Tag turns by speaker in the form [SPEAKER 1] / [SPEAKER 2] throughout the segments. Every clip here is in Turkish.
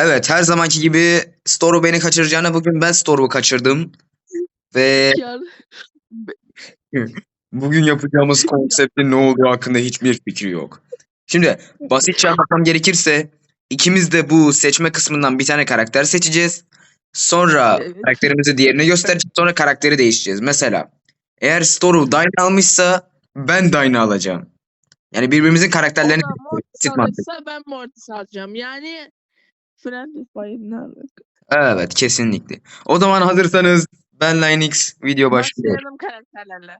[SPEAKER 1] Evet her zamanki gibi Storm beni kaçıracağına bugün ben Storm'u kaçırdım. Ve bugün yapacağımız konseptin ne olduğu hakkında hiçbir fikri yok. Şimdi basitçe anlatmam gerekirse ikimiz de bu seçme kısmından bir tane karakter seçeceğiz. Sonra
[SPEAKER 2] Evet.
[SPEAKER 1] karakterimizi diğerine göstereceğiz. Sonra karakteri değiştireceğiz. Mesela eğer Storu Dyna almışsa ben Dyna alacağım. Yani birbirimizin karakterlerini
[SPEAKER 2] da Mortis
[SPEAKER 1] mantık.
[SPEAKER 2] alırsa ben Mortis alacağım. Yani Friendly Fire ne alaka?
[SPEAKER 1] Evet kesinlikle. O zaman hazırsanız ben Linux video başlıyor.
[SPEAKER 2] Başlayalım karakterlerle.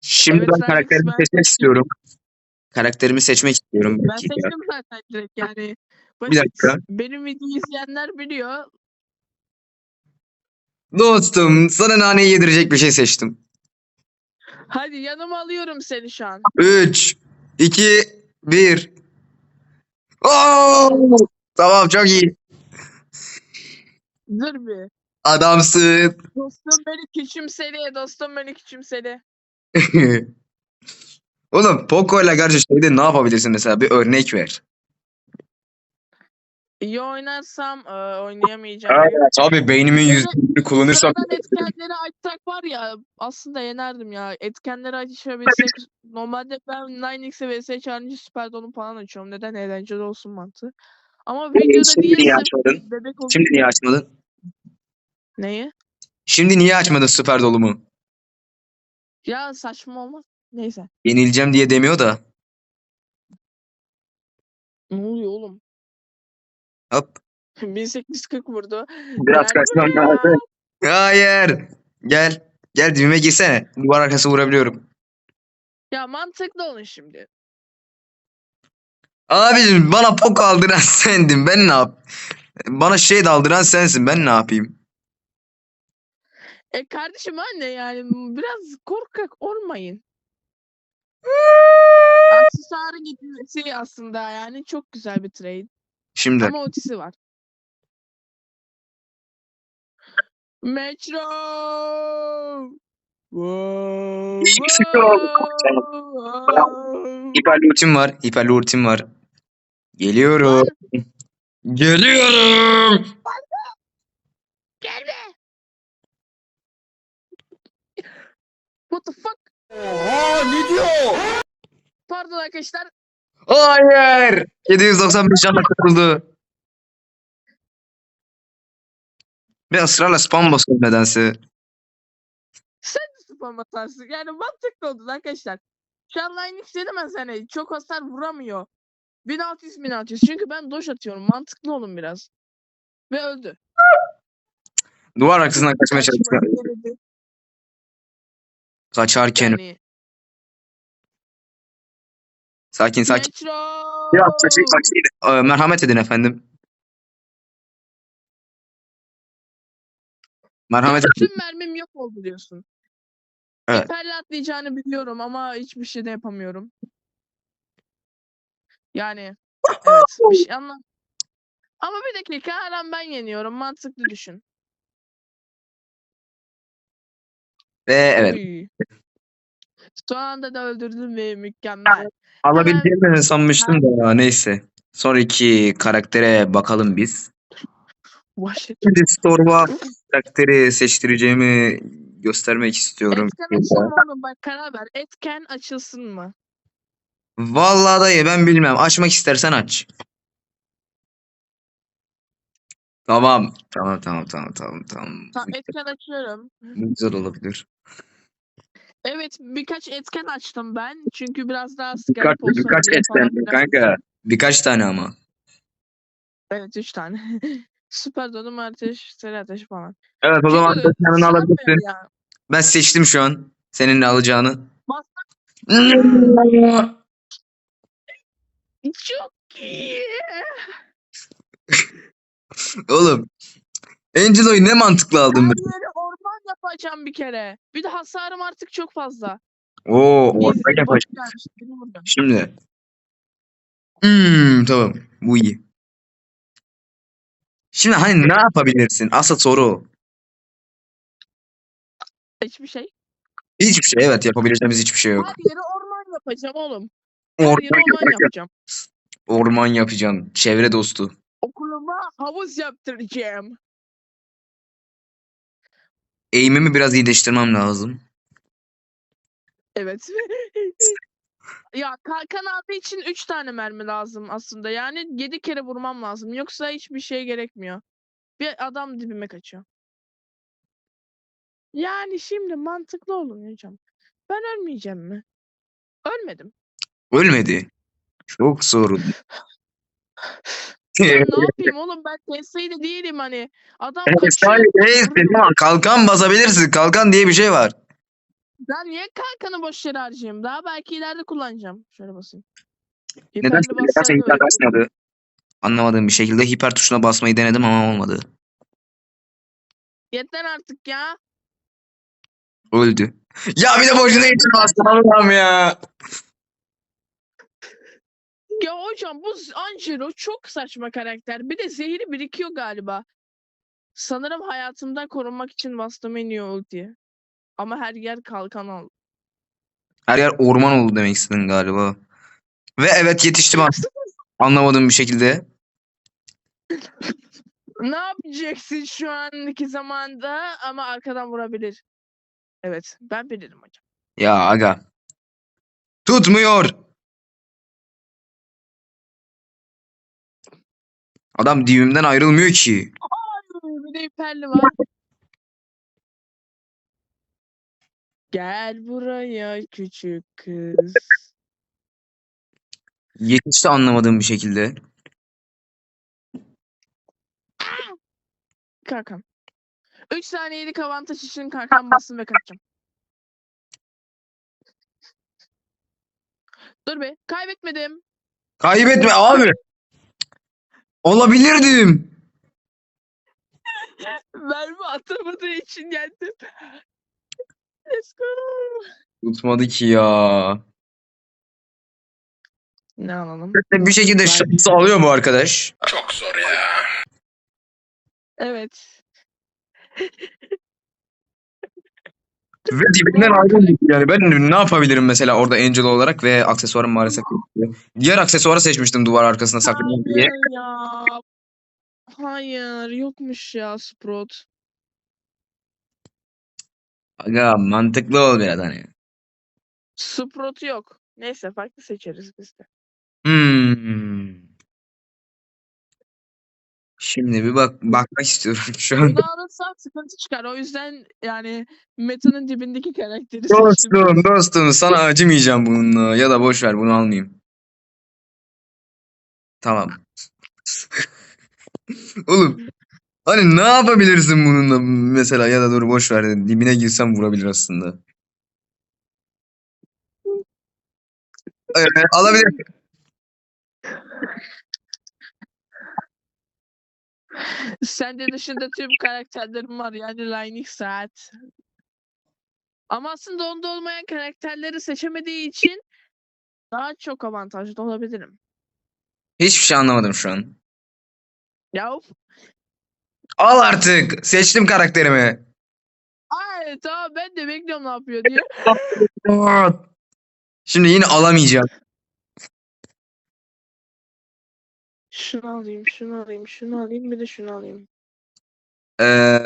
[SPEAKER 1] Şimdi
[SPEAKER 2] Evet,
[SPEAKER 1] ben karakterimi
[SPEAKER 2] ben
[SPEAKER 1] seçmek istiyorum. Karakterimi seçmek istiyorum. Bir
[SPEAKER 2] Ben
[SPEAKER 1] dakika.
[SPEAKER 2] seçtim zaten direkt yani.
[SPEAKER 1] Bir dakika.
[SPEAKER 2] Benim videoyu izleyenler biliyor.
[SPEAKER 1] Dostum sana naneyi yedirecek bir şey seçtim.
[SPEAKER 2] Hadi yanıma alıyorum seni şu an.
[SPEAKER 1] 3, 2, 1. Oo! Tamam çok iyi.
[SPEAKER 2] Dur bir.
[SPEAKER 1] Adamsın.
[SPEAKER 2] Dostum beni küçümseli. Dostum beni küçümseli.
[SPEAKER 1] Oğlum Poco ile karşı şeyde ne yapabilirsin mesela bir örnek ver.
[SPEAKER 2] İyi oynarsam e, oynayamayacağım.
[SPEAKER 1] Abi beynimin yüzünü kullanırsam
[SPEAKER 2] Sıradan etkenleri açsak var ya aslında yenerdim ya. Etkenleri açabilsek normalde ben 9x'e vs Challenge Super Don'u falan açıyorum. Neden eğlenceli olsun mantığı. Ama videoda
[SPEAKER 1] Şimdi niye
[SPEAKER 2] değilse
[SPEAKER 1] açmadın?
[SPEAKER 2] bebek olur.
[SPEAKER 1] Şimdi niye açmadın?
[SPEAKER 2] Neyi?
[SPEAKER 1] Şimdi niye açmadın süper dolumu?
[SPEAKER 2] Ya saçma olmaz. Neyse.
[SPEAKER 1] Yenileceğim diye demiyor da.
[SPEAKER 2] Ne oluyor oğlum?
[SPEAKER 1] Hop.
[SPEAKER 2] 1840 vurdu.
[SPEAKER 1] Biraz
[SPEAKER 2] Gel
[SPEAKER 1] kaçmam
[SPEAKER 2] buraya.
[SPEAKER 1] lazım. Hayır. Gel. Gel dibime girsene. Duvar arkası vurabiliyorum.
[SPEAKER 2] Ya mantıklı olun şimdi.
[SPEAKER 1] Abicim bana pok aldıran sendin. Ben ne yap? Bana şey de aldıran sensin. Ben ne yapayım?
[SPEAKER 2] E kardeşim anne yani biraz korkak olmayın. Aksesuarı gitmesi aslında yani çok güzel bir trade.
[SPEAKER 1] Şimdi.
[SPEAKER 2] Ama otisi var. Metro! Wow,
[SPEAKER 1] var. Hiperli ultim var. Geliyorum. Geliyorum.
[SPEAKER 2] Gelme! What the fuck?
[SPEAKER 3] Oha ne diyor?
[SPEAKER 2] Pardon arkadaşlar.
[SPEAKER 1] Hayır. 795 canla katıldı. Ve ısrarla spam basıyor nedense.
[SPEAKER 2] Sen de spam atarsın. Yani mantıklı oldu arkadaşlar. Şu an Linux denemez hani. Çok hasar vuramıyor. 1600 1600. Çünkü ben doş atıyorum. Mantıklı olun biraz. Ve öldü.
[SPEAKER 1] Duvar arkasından kaçmaya çalışıyor. Kaçarken.
[SPEAKER 2] Yani
[SPEAKER 1] Sakin sakin.
[SPEAKER 2] Metro!
[SPEAKER 1] Biraz sakin sakin. Ee, merhamet edin efendim. Merhamet edin.
[SPEAKER 2] Tüm mermim yok oldu diyorsun.
[SPEAKER 1] Evet.
[SPEAKER 2] Hiperle atlayacağını biliyorum ama hiçbir şey de yapamıyorum. Yani evet bir şey anlam. Ama bir dakika her an ben yeniyorum. Mantıklı düşün.
[SPEAKER 1] Ve evet.
[SPEAKER 2] Uy. Son anda da öldürdüm ve mükemmel.
[SPEAKER 1] Alabileceğimi sanmıştım da neyse. Sonraki karaktere bakalım biz.
[SPEAKER 2] Vahşet.
[SPEAKER 1] Şimdi Storm'a karakteri seçtireceğimi göstermek istiyorum.
[SPEAKER 2] Etken açalım oğlum bak karar ver. Etken açılsın mı?
[SPEAKER 1] Vallahi dayı ben bilmem. Açmak istersen aç. Tamam. Tamam tamam tamam tamam tamam.
[SPEAKER 2] Tamam etken açıyorum.
[SPEAKER 1] Bu güzel olabilir.
[SPEAKER 2] Evet birkaç etken açtım ben. Çünkü biraz daha
[SPEAKER 1] Birkaç,
[SPEAKER 2] olsun
[SPEAKER 1] birkaç
[SPEAKER 2] diye falan
[SPEAKER 1] etken
[SPEAKER 2] filan.
[SPEAKER 1] kanka. Birkaç tane ama.
[SPEAKER 2] Evet 3 tane. Süper donum ateş, seri ateş falan.
[SPEAKER 1] Evet o zaman
[SPEAKER 2] Çünkü sarmıyor
[SPEAKER 1] alabilirsin.
[SPEAKER 2] ya.
[SPEAKER 1] Ben seçtim şu an. Senin ne alacağını.
[SPEAKER 2] Çok iyi.
[SPEAKER 1] Oğlum. Angelo'yu ne mantıklı aldın
[SPEAKER 2] Her
[SPEAKER 1] be.
[SPEAKER 2] yeri orman yapacağım bir kere. Bir de hasarım artık çok fazla.
[SPEAKER 1] Oo, ortak yapacağım. Şimdi. Hmm, tamam. Bu iyi. Şimdi hani ne yapabilirsin? Asıl soru. o.
[SPEAKER 2] Hiçbir şey.
[SPEAKER 1] Hiçbir şey evet yapabileceğimiz hiçbir şey yok.
[SPEAKER 2] Her yeri orman yapacağım oğlum. Her
[SPEAKER 1] Orman
[SPEAKER 2] yeri orman
[SPEAKER 1] yapacağım.
[SPEAKER 2] yapacağım.
[SPEAKER 1] Orman yapacağım. Çevre dostu.
[SPEAKER 2] Okuluma havuz yaptıracağım.
[SPEAKER 1] Eğimimi biraz iyileştirmem lazım.
[SPEAKER 2] Evet. ya kalkan abi için 3 tane mermi lazım aslında. Yani 7 kere vurmam lazım. Yoksa hiçbir şey gerekmiyor. Bir adam dibime kaçıyor. Yani şimdi mantıklı olun hocam. Ben ölmeyeceğim mi? Ölmedim.
[SPEAKER 1] Ölmedi. Çok sorun.
[SPEAKER 2] Ya ne yapayım oğlum ben TS'de değilim hani. Adam
[SPEAKER 1] Evet,
[SPEAKER 2] kaçıyor.
[SPEAKER 1] ama kalkan basabilirsin. Kalkan diye bir şey var.
[SPEAKER 2] Ben niye kalkanı boş yere harcayayım? Daha belki ileride kullanacağım. Şöyle basayım.
[SPEAKER 1] Neden,
[SPEAKER 2] Hiperli
[SPEAKER 1] nedense
[SPEAKER 2] basarım
[SPEAKER 1] hiper
[SPEAKER 2] öyle.
[SPEAKER 1] basmadı. Anlamadığım bir şekilde hiper tuşuna basmayı denedim ama olmadı.
[SPEAKER 2] Yeter artık ya.
[SPEAKER 1] Öldü. Ya bir de boşuna bastım Allah'ım ya.
[SPEAKER 2] Ya hocam bu Angelo çok saçma karakter. Bir de zehri birikiyor galiba. Sanırım hayatımdan korunmak için bastım en iyi ultiyi. Ama her yer kalkan al.
[SPEAKER 1] Her yer orman oldu demek istedin galiba. Ve evet yetiştim an- anlamadığım bir şekilde.
[SPEAKER 2] Ne yapacaksın şu anki zamanda ama arkadan vurabilir. Evet ben bilirim hocam.
[SPEAKER 1] Ya aga. Tutmuyor. Adam divimden ayrılmıyor ki.
[SPEAKER 2] Bir de hiperli var. Gel buraya küçük kız.
[SPEAKER 1] Yetişti anlamadığım bir şekilde.
[SPEAKER 2] Kalkan. 3 saniyelik avantaj için kalkan basın ve kaçacağım. Dur be kaybetmedim.
[SPEAKER 1] Kaybetme abi. Olabilirdim.
[SPEAKER 2] Mermi atamadığı için yendim. Let's go.
[SPEAKER 1] Tutmadı ki ya.
[SPEAKER 2] Ne alalım?
[SPEAKER 1] Bir şekilde şansı alıyor bu arkadaş.
[SPEAKER 3] Çok zor ya.
[SPEAKER 2] Evet.
[SPEAKER 1] Ve dibinden ayrıldık yani. Ben ne yapabilirim mesela orada Angel olarak ve aksesuarım maalesef yoktu. Diğer aksesuarı seçmiştim duvar arkasına saklanayım diye.
[SPEAKER 2] Hayır ya. Hayır yokmuş ya Sprout.
[SPEAKER 1] Aga mantıklı ol biraz hani.
[SPEAKER 2] Sprout yok. Neyse farklı seçeriz biz de.
[SPEAKER 1] Hmm. Şimdi bir bak bakmak istiyorum şu an.
[SPEAKER 2] Bunu alırsan sıkıntı çıkar. O yüzden yani Meta'nın dibindeki karakteri seçtim.
[SPEAKER 1] Dostum dostum sana acımayacağım bununla ya da boş ver bunu almayayım. Tamam. Oğlum hani ne yapabilirsin bununla mesela ya da dur boş ver dibine girsem vurabilir aslında. Ee, alabilir.
[SPEAKER 2] Sende dışında tüm karakterlerim var yani Lightning Saat. Ama aslında onda olmayan karakterleri seçemediği için daha çok avantajlı olabilirim.
[SPEAKER 1] Hiçbir şey anlamadım şu an.
[SPEAKER 2] Ya of.
[SPEAKER 1] Al artık. Seçtim karakterimi.
[SPEAKER 2] Ay tamam ben de bekliyorum ne yapıyor diye.
[SPEAKER 1] Şimdi yine alamayacağım.
[SPEAKER 2] Şunu alayım, şunu alayım, şunu alayım, bir de şunu alayım.
[SPEAKER 1] Ee,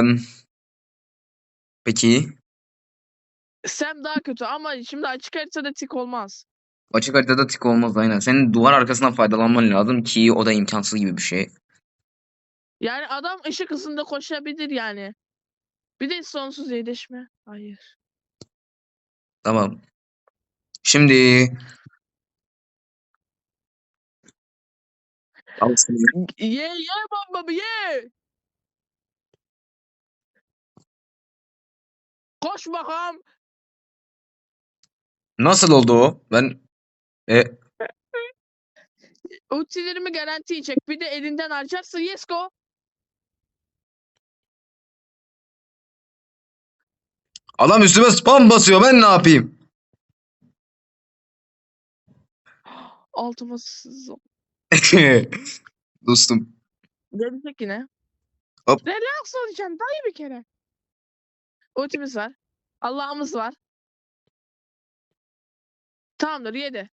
[SPEAKER 1] peki.
[SPEAKER 2] Sam daha kötü ama şimdi açık haritada tik olmaz.
[SPEAKER 1] Açık haritada tik olmaz aynen. Senin duvar arkasından faydalanman lazım ki o da imkansız gibi bir şey.
[SPEAKER 2] Yani adam ışık hızında koşabilir yani. Bir de sonsuz iyileşme. Hayır.
[SPEAKER 1] Tamam. Şimdi Seni.
[SPEAKER 2] Ye ye bombamı ye. Koş bakalım.
[SPEAKER 1] Nasıl oldu o? Ben e,
[SPEAKER 2] Ultilerimi garanti yiyecek. Bir de elinden harcarsa yes go.
[SPEAKER 1] adam üstüme spam basıyor. Ben ne yapayım?
[SPEAKER 2] Altıma sız-
[SPEAKER 1] Dostum.
[SPEAKER 2] Gelecek yine.
[SPEAKER 1] Hop.
[SPEAKER 2] Relax olacaksın dayı bir kere. Ultimiz var. Allah'ımız var. Tamamdır yedi.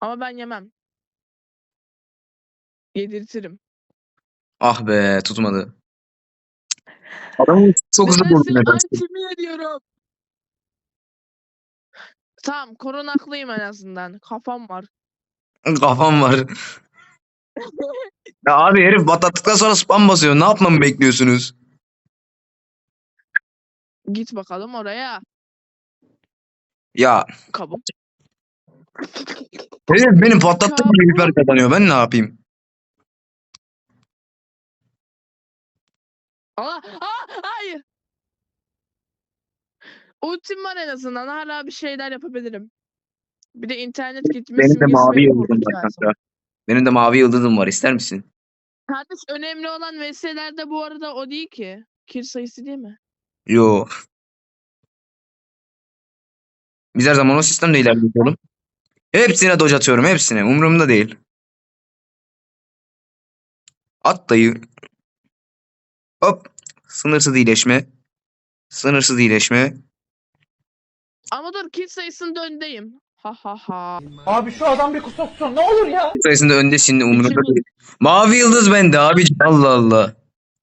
[SPEAKER 2] Ama ben yemem. Yedirtirim.
[SPEAKER 1] Ah be tutmadı. Adamı çok hızlı
[SPEAKER 2] nedense. antimi ediyorum. Tamam korunaklıyım en azından. Kafam var.
[SPEAKER 1] Kafam var. Ya abi herif batlattıktan sonra spam basıyor. Ne yapmamı bekliyorsunuz?
[SPEAKER 2] Git bakalım oraya.
[SPEAKER 1] Ya
[SPEAKER 2] Kabuk.
[SPEAKER 1] herif beni patlattı gibi hiper kazanıyor. Ben ne yapayım?
[SPEAKER 2] Aa, aa, hayır. Ultim var en azından. Hala bir şeyler yapabilirim. Bir de internet gitmiş.
[SPEAKER 1] Benim de
[SPEAKER 2] simgesi
[SPEAKER 1] mavi yıldızım var kanka. Benim de mavi yıldızım var. İster misin?
[SPEAKER 2] Kardeş önemli olan VS'lerde bu arada o değil ki. Kill sayısı değil mi?
[SPEAKER 1] Yo. Biz her zaman o sistemde ilerliyoruz oğlum. Hepsine dodge atıyorum. Hepsine. Umurumda değil. At dayı. Hop. Sınırsız iyileşme. Sınırsız iyileşme.
[SPEAKER 2] Ama dur kill sayısında öndeyim. Ha ha ha.
[SPEAKER 3] Abi şu adam bir kusursun ne olur ya.
[SPEAKER 1] Sayısında öndesin umurumda değil. Mavi yıldız bende abi. Allah Allah.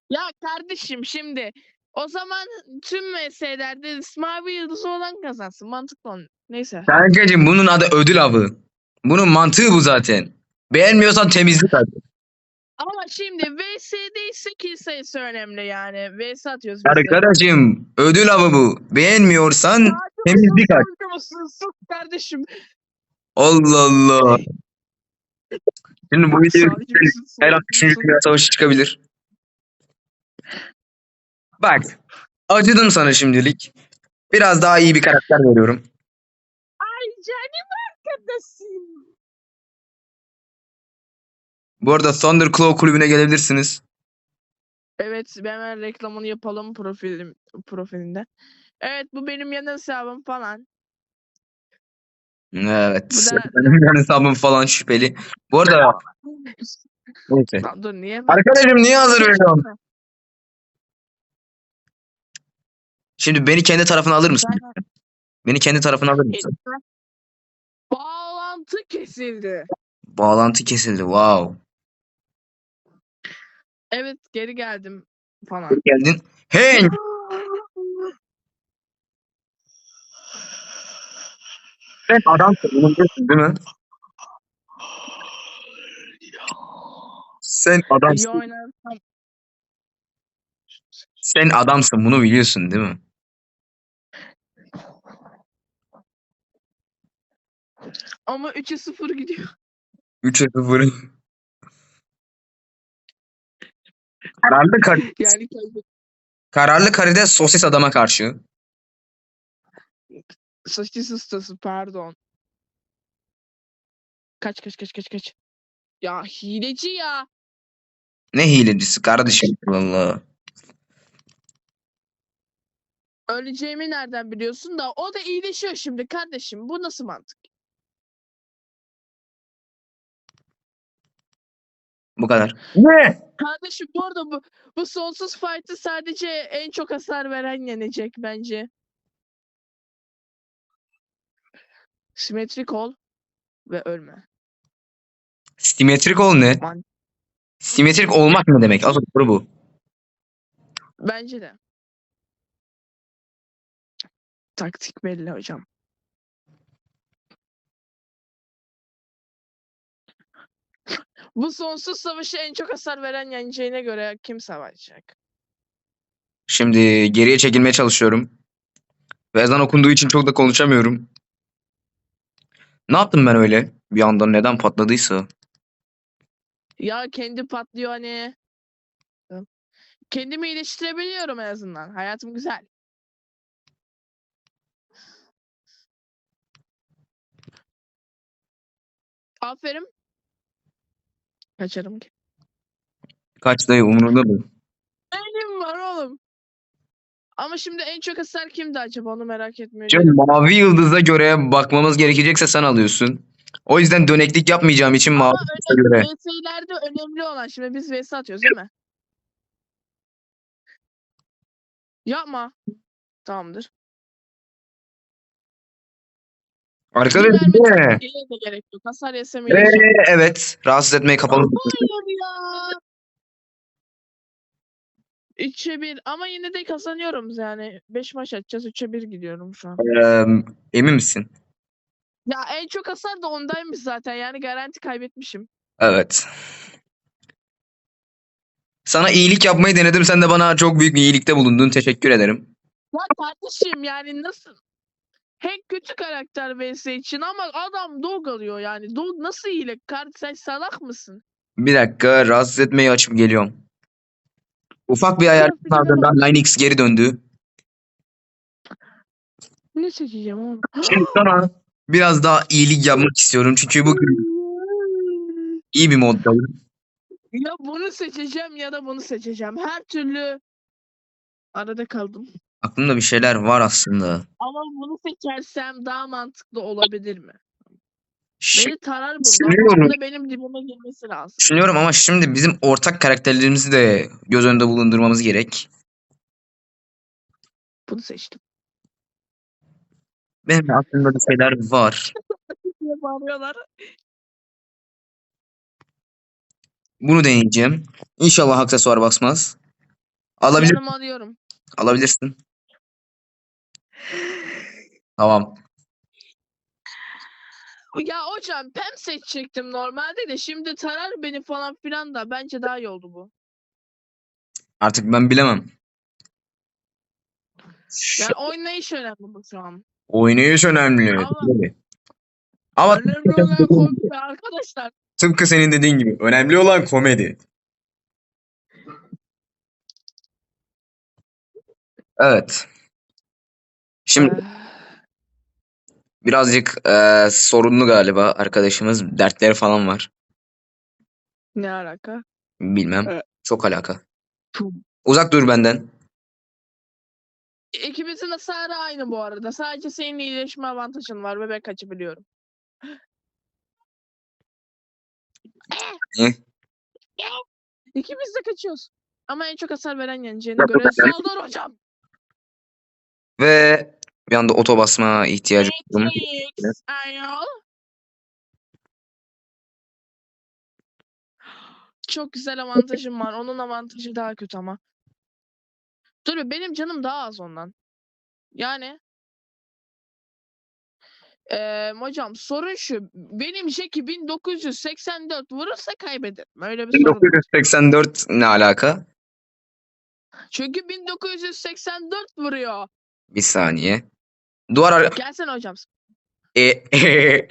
[SPEAKER 2] Ya kardeşim şimdi o zaman tüm VS'lerde mavi yıldızı olan kazansın. Mantıklı olan. Neyse.
[SPEAKER 1] Kankacığım bunun adı ödül avı. Bunun mantığı bu zaten. Beğenmiyorsan temizlik at.
[SPEAKER 2] Ama şimdi VS'de ise kill sayısı önemli yani. VS atıyoruz biz de.
[SPEAKER 1] Arkadaşım ödül avı bu. Beğenmiyorsan
[SPEAKER 2] Ya,
[SPEAKER 1] temizlik at.
[SPEAKER 2] Sus, kardeşim.
[SPEAKER 1] Allah Allah. Şimdi bu
[SPEAKER 2] sus,
[SPEAKER 1] her an 3.
[SPEAKER 2] sus.
[SPEAKER 1] Dünya Savaşı çıkabilir. Bak. Acıdım sana şimdilik. Biraz daha iyi bir karakter veriyorum.
[SPEAKER 2] Ay canım arkadaşım.
[SPEAKER 1] Bu arada Thunderclaw kulübüne gelebilirsiniz.
[SPEAKER 2] Evet ben hemen reklamını yapalım profilim profilinde. Evet bu benim yan hesabım falan.
[SPEAKER 1] Evet.
[SPEAKER 2] Bu da-
[SPEAKER 1] Benim yani hesabım falan şüpheli. Bu arada neyse.
[SPEAKER 2] Lan dur niye?
[SPEAKER 1] Arkadaşım niye hazır veriyorsun? Şimdi beni kendi tarafına alır mısın? Beni kendi tarafına alır mısın?
[SPEAKER 2] Bağlantı kesildi.
[SPEAKER 1] Bağlantı kesildi. Wow.
[SPEAKER 2] Evet geri geldim falan.
[SPEAKER 1] Geldin. Hey! Sen adamsın. Bunu biliyorsun değil mi? Sen
[SPEAKER 2] İyi
[SPEAKER 1] adamsın.
[SPEAKER 2] oynarsam
[SPEAKER 1] Sen adamsın. Bunu biliyorsun değil mi?
[SPEAKER 2] ama 3'e 0 gidiyor.
[SPEAKER 1] 3'e 0. Kararlı, kar
[SPEAKER 2] Yani kaybet-
[SPEAKER 1] kararlı karides sosis adama karşı.
[SPEAKER 2] Sosis ustası pardon. Kaç kaç kaç kaç kaç. Ya hileci ya.
[SPEAKER 1] Ne hilecisi kardeşim. Allah.
[SPEAKER 2] Öleceğimi nereden biliyorsun da o da iyileşiyor şimdi kardeşim. Bu nasıl mantık?
[SPEAKER 1] Bu kadar. Ne?
[SPEAKER 2] Kardeşim bu arada bu, bu sonsuz fight'ı sadece en çok hasar veren yenecek bence. Simetrik ol ve ölme.
[SPEAKER 1] Simetrik ol ne?
[SPEAKER 2] Man-
[SPEAKER 1] Simetrik olmak ne demek? Asıl soru bu.
[SPEAKER 2] Bence de. Taktik belli hocam. Bu sonsuz savaşı en çok hasar veren yeneceğine göre kim savaşacak?
[SPEAKER 1] Şimdi geriye çekilmeye çalışıyorum. Ve ezan okunduğu için çok da konuşamıyorum. Ne yaptım ben öyle? Bir anda neden patladıysa.
[SPEAKER 2] Ya kendi patlıyor hani. Kendimi iyileştirebiliyorum en azından. Hayatım güzel. Aferin. Kaçarım ki.
[SPEAKER 1] Kaç dayı umurunda mı?
[SPEAKER 2] Benim var oğlum. Ama şimdi en çok hasar kimdi acaba onu merak etmiyorum.
[SPEAKER 1] Canım, mavi yıldıza göre bakmamız gerekecekse sen alıyorsun. O yüzden döneklik yapmayacağım için
[SPEAKER 2] Ama mavi
[SPEAKER 1] yıldıza göre.
[SPEAKER 2] VS'lerde önemli olan şimdi biz VS atıyoruz değil mi? Yapma. Tamamdır. Arkadaşlar bir gerek yok. Hasar yesem.
[SPEAKER 1] Ee, evet rahatsız etmeye kapalı.
[SPEAKER 2] Hayır ya. 3'e 1 ama yine de kazanıyoruz yani. 5 maç atacağız 3'e 1 gidiyorum şu an.
[SPEAKER 1] Ee, emin misin?
[SPEAKER 2] Ya en çok hasar da ondaymış zaten yani garanti kaybetmişim.
[SPEAKER 1] Evet. Sana iyilik yapmayı denedim. Sen de bana çok büyük bir iyilikte bulundun. Teşekkür ederim.
[SPEAKER 2] Ya kardeşim yani nasıl? Hem kötü karakter vs için ama adam dog alıyor yani. Dog nasıl iyilik? Kart sen salak mısın?
[SPEAKER 1] Bir dakika. Rahatsız etmeyi açıp geliyorum. Ufak bir ayarın ardından Linux geri döndü.
[SPEAKER 2] Ne seçeceğim oğlum?
[SPEAKER 1] Şimdi sana biraz daha iyilik yapmak istiyorum. Çünkü bugün iyi bir moddayım.
[SPEAKER 2] Ya bunu seçeceğim ya da bunu seçeceğim. Her türlü arada kaldım.
[SPEAKER 1] Aklımda bir şeyler var aslında.
[SPEAKER 2] Ama bunu seçersem daha mantıklı olabilir mi? Beni tarar bu.
[SPEAKER 1] Düşünüyorum.
[SPEAKER 2] Normalde benim dibime girmesi lazım.
[SPEAKER 1] Düşünüyorum ama şimdi bizim ortak karakterlerimizi de göz önünde bulundurmamız gerek.
[SPEAKER 2] Bunu seçtim.
[SPEAKER 1] Benim de aklımda bir şeyler var.
[SPEAKER 2] Diye bağırıyorlar.
[SPEAKER 1] Bunu deneyeceğim. İnşallah aksesuar basmaz. Alabilir,
[SPEAKER 2] Yanıma alıyorum.
[SPEAKER 1] alabilirsin. Tamam.
[SPEAKER 2] Ya hocam pem seçecektim normalde de şimdi tarar beni falan filan da bence daha iyi oldu bu.
[SPEAKER 1] Artık ben bilemem.
[SPEAKER 2] Yani oynayış önemli bu şu an.
[SPEAKER 1] Oynayış önemli.
[SPEAKER 2] Ama-
[SPEAKER 1] Tabii. Ama
[SPEAKER 2] Önemli olan kombi arkadaşlar.
[SPEAKER 1] tıpkı senin dediğin gibi önemli olan komedi. Evet. Şimdi
[SPEAKER 2] Eh,
[SPEAKER 1] birazcık eee, sorunlu galiba arkadaşımız. Dertleri falan var.
[SPEAKER 2] ne alaka?
[SPEAKER 1] Bilmem.
[SPEAKER 2] Evet.
[SPEAKER 1] Çok alaka.
[SPEAKER 2] Çok.
[SPEAKER 1] Uzak dur benden.
[SPEAKER 2] İkimizin hasarı aynı bu arada. Sadece senin iyileşme avantajın var ve ben kaçabiliyorum.
[SPEAKER 1] Ne?
[SPEAKER 2] İkimiz de kaçıyoruz. Ama en çok hasar veren yeneceğine göre saldır hocam.
[SPEAKER 1] Ve bir anda oto basma ihtiyacı duydum.
[SPEAKER 2] Ayol. Çok güzel avantajım var. Onun avantajı daha kötü ama. Dur benim canım daha az ondan. Yani Eee hocam sorun şu. Benim Jackie 1984 vurursa kaybederim. Öyle bir sorun. var.
[SPEAKER 1] 1984 ne alaka?
[SPEAKER 2] Çünkü 1984 vuruyor.
[SPEAKER 1] Bir saniye. Duvar ar-
[SPEAKER 2] Gelsene hocam.
[SPEAKER 1] E-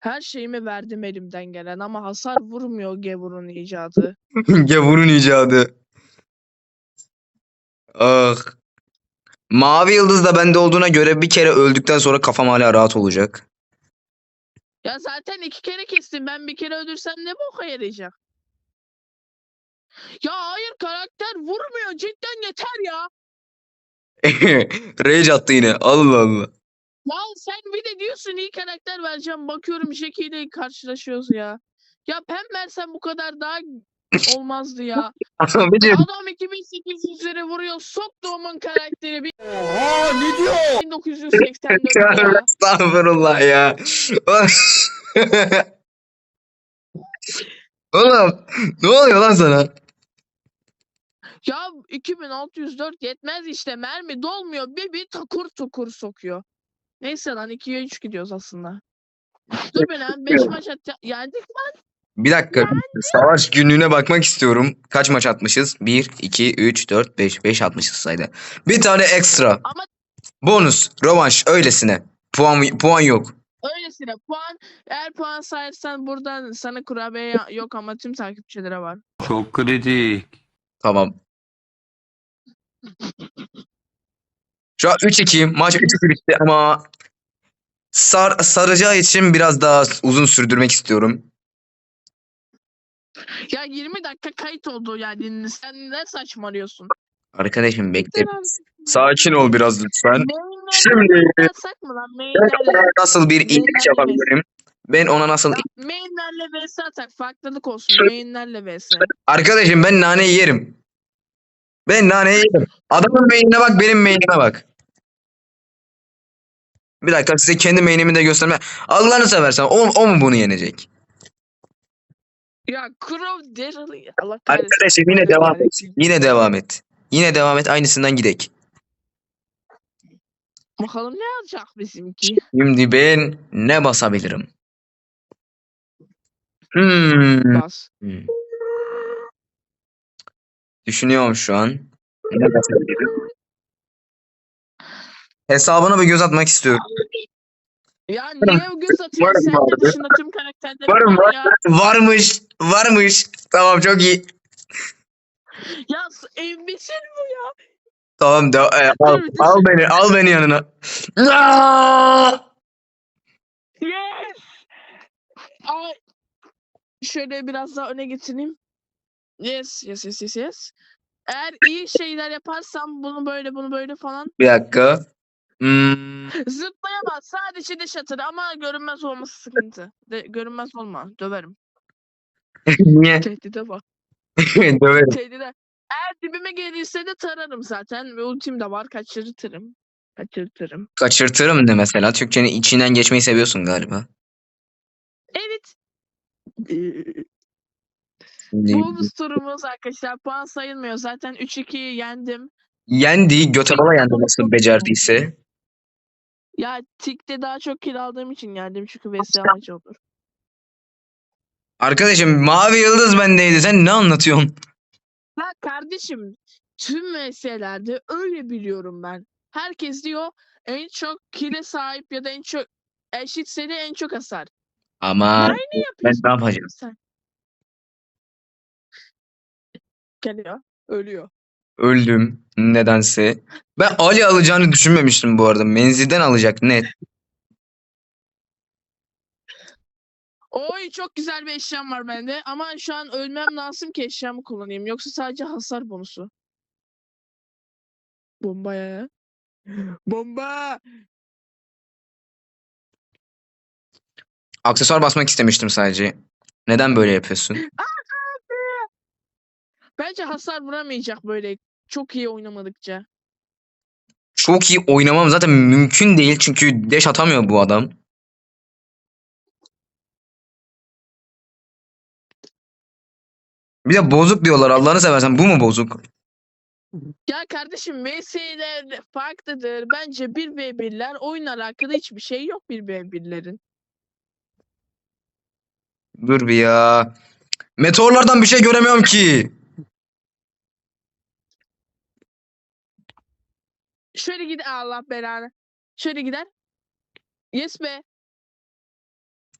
[SPEAKER 2] Her şeyimi verdim elimden gelen ama hasar vurmuyor Gevur'un icadı.
[SPEAKER 1] Gavurun icadı. Ah. Mavi yıldız da bende olduğuna göre bir kere öldükten sonra kafam hala rahat olacak.
[SPEAKER 2] Ya zaten iki kere kestim. Ben bir kere öldürsem ne boka yarayacak? Ya hayır karakter vurmuyor. Cidden yeter ya.
[SPEAKER 1] Rage attı yine. Allah Allah.
[SPEAKER 2] Ya sen bir de diyorsun iyi karakter vereceğim. Bakıyorum Jackie ile karşılaşıyoruz ya. Ya Pem versen bu kadar daha olmazdı ya.
[SPEAKER 1] Abicim.
[SPEAKER 2] Adam 2800'lere vuruyor. Sok doğumun karakteri. Bir-
[SPEAKER 3] Oha ne diyor?
[SPEAKER 2] 1984 ya.
[SPEAKER 1] Estağfurullah ya. Oğlum ne oluyor lan sana?
[SPEAKER 2] Ya 2604 yetmez işte. Mermi dolmuyor. Bir bir takur tukur sokuyor. Neyse lan 2'ye 3 gidiyoruz aslında. Dur be lan 5 maç at yendik lan.
[SPEAKER 1] Bir dakika. Savaş günlüğüne bakmak istiyorum. Kaç maç atmışız? 1, 2, 3, 4, 5. 5 atmışız sayda. Bir tane ekstra.
[SPEAKER 2] Ama
[SPEAKER 1] Bonus. Rövanş. Öylesine. Puan, puan yok.
[SPEAKER 2] öylesine puan eğer puan sayarsan buradan sana kurabiye yok ama tüm takipçilere var.
[SPEAKER 4] Çok kritik.
[SPEAKER 1] Tamam. Şu an 3-2. Maç 3-2 bitti ama sar, saracağı için biraz daha uzun sürdürmek istiyorum.
[SPEAKER 2] Ya 20 dakika kayıt oldu yani sen ne saçmalıyorsun?
[SPEAKER 1] Arkadaşım bekle. Sakin ol biraz lütfen. Şimdi
[SPEAKER 2] mı lan?
[SPEAKER 1] nasıl bir iyilik yapabilirim? Ben ona nasıl...
[SPEAKER 2] Ya, Mainlerle vs atak farklılık olsun. Mainlerle vs.
[SPEAKER 1] Arkadaşım ben naneyi yerim. Ben naneyi yedim. Adamın beynine bak benim beynime bak. Bir dakika size kendi beynimi de gösterme. Allah'ını seversen o, o mu bunu yenecek?
[SPEAKER 2] Ya Crow Daryl Allah kahretsin.
[SPEAKER 1] Arkadaşım yine devam et. Yine devam et. Yine devam et aynısından gidek.
[SPEAKER 2] Bakalım ne alacak bizimki.
[SPEAKER 1] Şimdi ben ne basabilirim? Hmm.
[SPEAKER 2] Bas.
[SPEAKER 1] Hmm. Düşünüyorum şu an. Ne basabilirim? Hesabına bir göz atmak istiyorum.
[SPEAKER 2] Ya niye göz atıyorsun sen de dışında tüm karakterlerin
[SPEAKER 1] Varım
[SPEAKER 2] var ya.
[SPEAKER 1] Varmış. Varmış. Tamam çok iyi.
[SPEAKER 2] Ya embesil bu ya.
[SPEAKER 1] Tamam de, e, al, al beni al beni yanına.
[SPEAKER 2] Yes. Ay. Şöyle biraz daha öne getireyim. Yes, yes, yes, yes, yes. Eğer iyi şeyler yaparsam bunu böyle bunu böyle falan
[SPEAKER 1] Bir dakika. Hmm,
[SPEAKER 2] zıplayamaz. Sadece diş atır ama görünmez olması sıkıntı. De, görünmez olma. Döverim.
[SPEAKER 1] niye?
[SPEAKER 2] Tehdide bak.
[SPEAKER 1] Döverim.
[SPEAKER 2] Tehdide. Eğer dibime gelirse de tararım zaten. Ve ultim de var. Kaçırtırım. Kaçırtırım.
[SPEAKER 1] Kaçırtırım de mesela. Türkçenin içinden geçmeyi seviyorsun galiba.
[SPEAKER 2] Evet. Ee, Bonus turumuz arkadaşlar. Puan sayılmıyor. Zaten 3-2'yi yendim.
[SPEAKER 1] yendi. Göte bala yendi nasıl becerdiyse.
[SPEAKER 2] Ya Tik'te daha çok kill aldığım için geldim. Çünkü VS amacı olur.
[SPEAKER 1] Arkadaşım mavi yıldız bendeydi. Sen ne anlatıyorsun?
[SPEAKER 2] Ya kardeşim tüm VS'lerde öyle biliyorum ben. Herkes diyor en çok kill'e sahip ya da en çok eşit seri en çok hasar.
[SPEAKER 1] Ama
[SPEAKER 2] Aynı
[SPEAKER 1] ben ne yapacağım?
[SPEAKER 2] sen. Geliyor. Ölüyor.
[SPEAKER 1] Öldüm nedense. Ben Ali alacağını düşünmemiştim bu arada. Menzilden alacak net.
[SPEAKER 2] Oy çok güzel bir eşyam var bende ama şu an ölmem lazım ki eşyamı kullanayım. Yoksa sadece hasar bonusu. Bomba ya. Bomba.
[SPEAKER 1] Aksesuar basmak istemiştim sadece. Neden böyle yapıyorsun?
[SPEAKER 2] Bence hasar vuramayacak böyle çok iyi oynamadıkça.
[SPEAKER 1] Çok iyi oynamam zaten mümkün değil çünkü deş atamıyor bu adam. Bir de bozuk diyorlar Allah'ını seversen bu mu bozuk?
[SPEAKER 2] Ya kardeşim VS'ler farklıdır. Bence 1v1'ler oyun alakalı hiçbir şey yok 1v1'lerin.
[SPEAKER 1] Dur bir ya. Meteorlardan bir şey göremiyorum ki.
[SPEAKER 2] Şöyle gider Allah belanı. Şöyle gider. Yes be.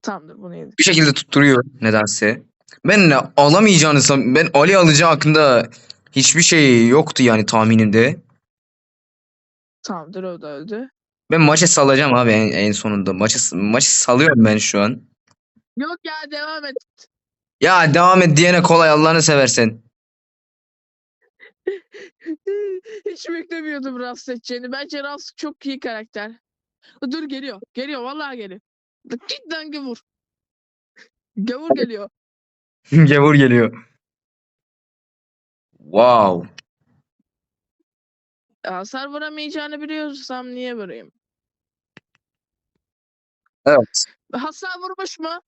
[SPEAKER 2] Tamamdır bunu yedik.
[SPEAKER 1] Bir şekilde tutturuyor nedense. Ben ne alamayacağını san- ben Ali alacağı hakkında hiçbir şey yoktu yani tahminimde.
[SPEAKER 2] Tamamdır o da öldü.
[SPEAKER 1] Ben maçı salacağım abi en, en sonunda. Maçı maçı salıyorum ben şu an.
[SPEAKER 2] Yok ya devam et.
[SPEAKER 1] Ya devam et diyene kolay Allah'ını seversen.
[SPEAKER 2] Hiç beklemiyordum Rast edeceğini. Bence Rast çok iyi karakter. Dur geliyor. Geliyor vallahi geliyor. Git lan gavur. Gavur geliyor.
[SPEAKER 1] Gavur geliyor. Wow.
[SPEAKER 2] Hasar vuramayacağını biliyorsam niye vurayım?
[SPEAKER 1] Evet.
[SPEAKER 2] Hasar vurmuş mu?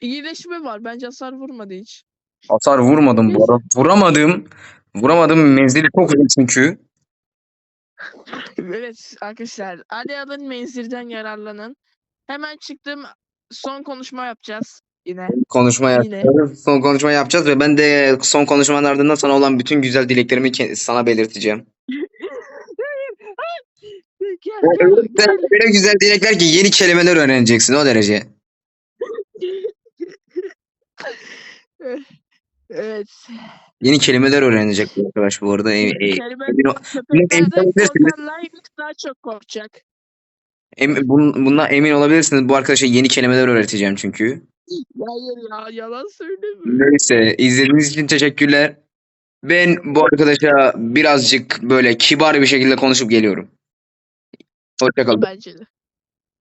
[SPEAKER 2] İyileşme var. Bence hasar vurmadı hiç.
[SPEAKER 1] Hasar vurmadım bu arada. Vuramadım. Vuramadım menzili çok uzun çünkü.
[SPEAKER 2] Evet arkadaşlar. Alia'nın menzilden yararlanın. Hemen çıktım. Son konuşma yapacağız. Yine.
[SPEAKER 1] Konuşma
[SPEAKER 2] Yine.
[SPEAKER 1] yapacağız. Son konuşma yapacağız ve ben de son konuşmanın ardından sana olan bütün güzel dileklerimi sana belirteceğim. Öyle güzel dilekler ki yeni kelimeler öğreneceksin o derece.
[SPEAKER 2] Evet.
[SPEAKER 1] Yeni kelimeler öğrenecek bu arkadaş bu arada. E, e,
[SPEAKER 2] Kelime
[SPEAKER 1] emin ol-
[SPEAKER 2] köpeklerden
[SPEAKER 1] emin
[SPEAKER 2] korkanlar daha çok korkacak.
[SPEAKER 1] em- bun- bundan emin olabilirsiniz. Bu arkadaşa yeni kelimeler öğreteceğim çünkü.
[SPEAKER 2] Hayır ya yalan söyleme.
[SPEAKER 1] Neyse izlediğiniz için teşekkürler. Ben bu arkadaşa birazcık böyle kibar bir şekilde konuşup geliyorum. Hoşçakalın.
[SPEAKER 2] Bence de.